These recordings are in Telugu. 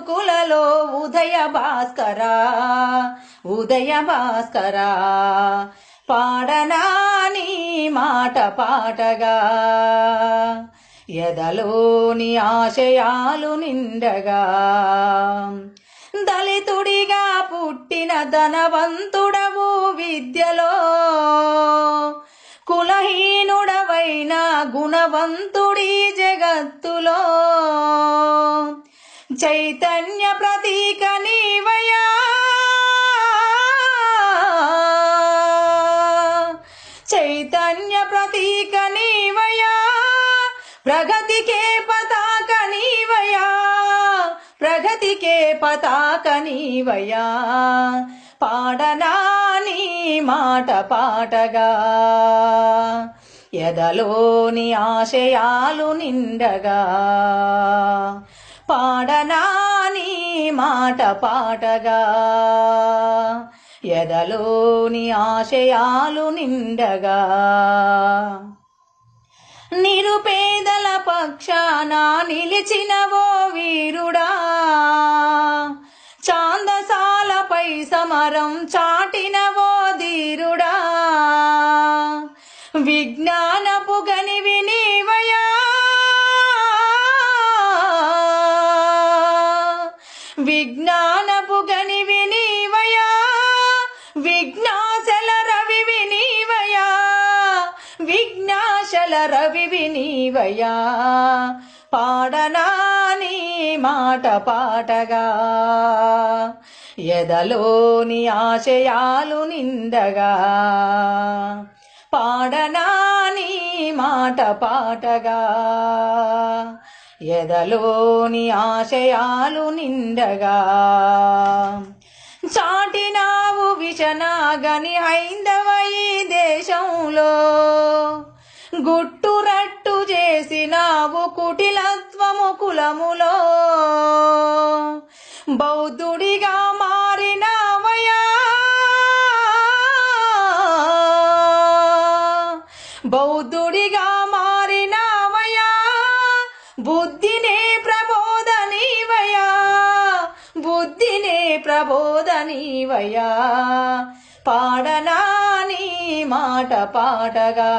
అనగారిన ఉదయ భాస్కరా ఉదయ భాస్కరా. పాడనా నీ మాట పాటగా ఎదలోని ఆశయాలు నిండగా. దళితుడిగా పుట్టిన ధనవంతుడవు విద్యలో కులహీనుడవైన గుణవంతుడి జగత్తులో. చైతన్య ప్రతీక నీవయా. చైతన్య ప్రతీక నీవయా. ప్రగతికే పతాక నీవయా. ప్రగతికే పతాక నీవయా. పాడనా నీ మాట పాటగా. ఎదలోని ఆశయాలు నిండగా. పాడనా నీ మాట పాటగా? ఎదలోని ఆశయాలు నిండగా? నిరుపేదల పక్షాన నిలిచినవో వీరుడా? చాందసాలపై సమరం చాటినవో ధీరుడా? విజ్ఞానపు విని విజ్ఞానపు గనివి నీవయా విఘ్నాశల రవి వినీవయా. విఘ్నాశల రవి వినీవయా. పాడనా నీ మాట పాటగా. ఎదలోని ఆశయాలు నిండగా. పాడనా నీ మాట పాటగా. ఎదలోని ఆశయాలు నిండగా. చాటినావు విషనాగని హైందవ ఈ దేశంలో. గుట్టురట్టు చేసినావు కుటిలత్వము కులములో. బౌద్ధుడిగా మారినావయా. బౌద్ధుడిగా మారిన బుద్ధినే ప్రబోధనీవయా బుద్ధినే ప్రబోధనీవయా పాడనా నీ మాట పాటగా.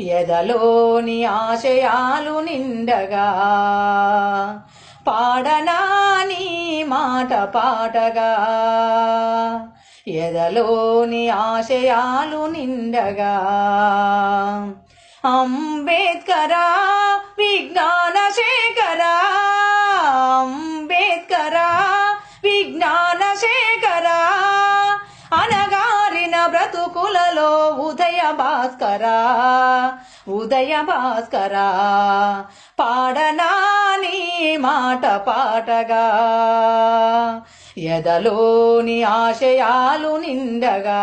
ఎదలోని ఆశయాలు నిండగా. పాడనా నీ మాట పాటగా. ఎదలోని ఆశయాలు నిండగా. అంబేద్కరా విజ్ఞాన అంబేద్కర అంబేద్కరా విజ్ఞాన శేఖరా అనగారిన బ్రతుకులలో ఉదయ భాస్కర ఉదయ భాస్కర. పాడనా నీ మాట పాటగా ఎదలోని ఆశయాలు నిండగా.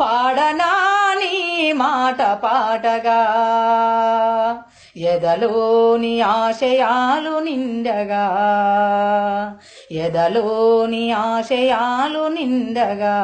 పాడనా నీ మాట పాటగా. ఎదలోని ఆశయాలు నిండగా ఎదలోని ఆశయాలు నిండగా.